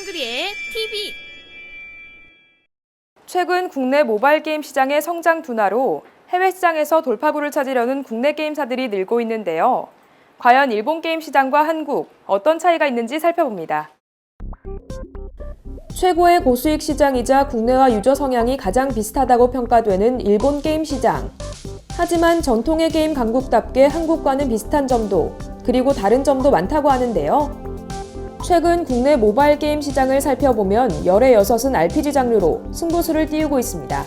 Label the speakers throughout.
Speaker 1: 헝그리의 TV
Speaker 2: 최근 국내 모바일 게임 시장의 성장 둔화로 해외 시장에서 돌파구를 찾으려는 국내 게임사들이 늘고 있는데요. 과연 일본 게임 시장과 한국 어떤 차이가 있는지 살펴봅니다. 최고의 고수익 시장이자 국내와 유저 성향이 가장 비슷하다고 평가되는 일본 게임 시장. 하지만 전통의 게임 강국답게 한국과는 비슷한 점도 그리고 다른 점도 많다고 하는데요. 최근 국내 모바일 게임 시장을 살펴보면 열의 여섯은 RPG 장르로 승부수를 띄우고 있습니다.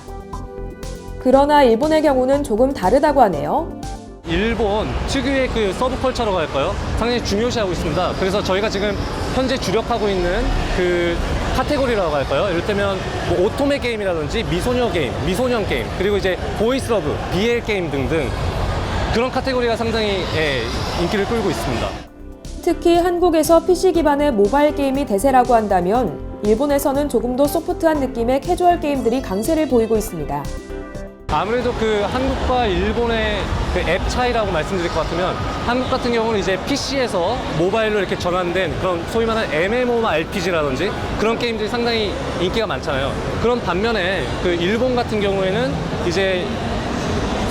Speaker 2: 그러나 일본의 경우는 조금 다르다고 하네요.
Speaker 3: 일본 특유의 그 서브컬처라고 할까요? 상당히 중요시하고 있습니다. 그래서 저희가 지금 현재 주력하고 있는 그 카테고리라고 할까요? 이를테면 뭐 오토메 게임이라든지 미소녀 게임, 미소년 게임, 그리고 이제 보이스 러브, BL 게임 등등 그런 카테고리가 상당히 예, 인기를 끌고 있습니다.
Speaker 2: 특히 한국에서 PC 기반의 모바일 게임이 대세라고 한다면 일본에서는 조금 더 소프트한 느낌의 캐주얼 게임들이 강세를 보이고 있습니다.
Speaker 3: 아무래도 그 한국과 일본의 그 앱 차이라고 말씀드릴 것 같으면 한국 같은 경우는 이제 PC에서 모바일로 이렇게 전환된 그런 소위 말하는 MMORPG라든지 그런 게임들이 상당히 인기가 많잖아요. 그런 반면에 그 일본 같은 경우에는 이제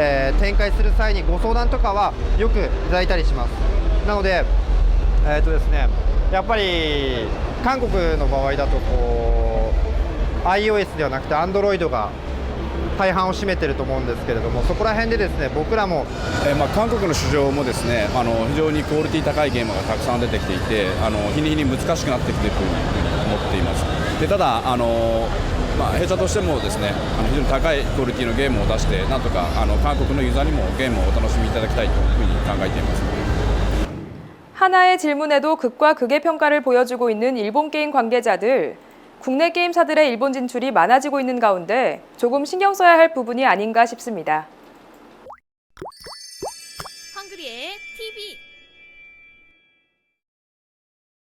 Speaker 4: えー展開する際にご相談とかはよくいただいたりします。なので,、えーとですね、やっぱり韓国の場合だとこう iOS ではなくて Android が大半を占めてると思うんですけれどもそこら辺でですね僕らも
Speaker 5: えーまあ、韓国の市場もですねあの非常にクオリティ高いゲームがたくさん出てきていてあの日に日に難しくなってきているというふうに思っていますでただあの、まあ、弊社としてもですねあの非常に高いクオリティのゲームを出してなんとかあの韓国のユーザーにもゲームをお楽しみいただきたいというふうに考えています
Speaker 2: 하나의 질문에도 극과 극의 평가를 보여주고 있는 일본 게임 관계자들. 국내 게임사들의 일본 진출이 많아지고 있는 가운데 조금 신경 써야 할 부분이 아닌가 싶습니다.
Speaker 1: 헝그리의 TV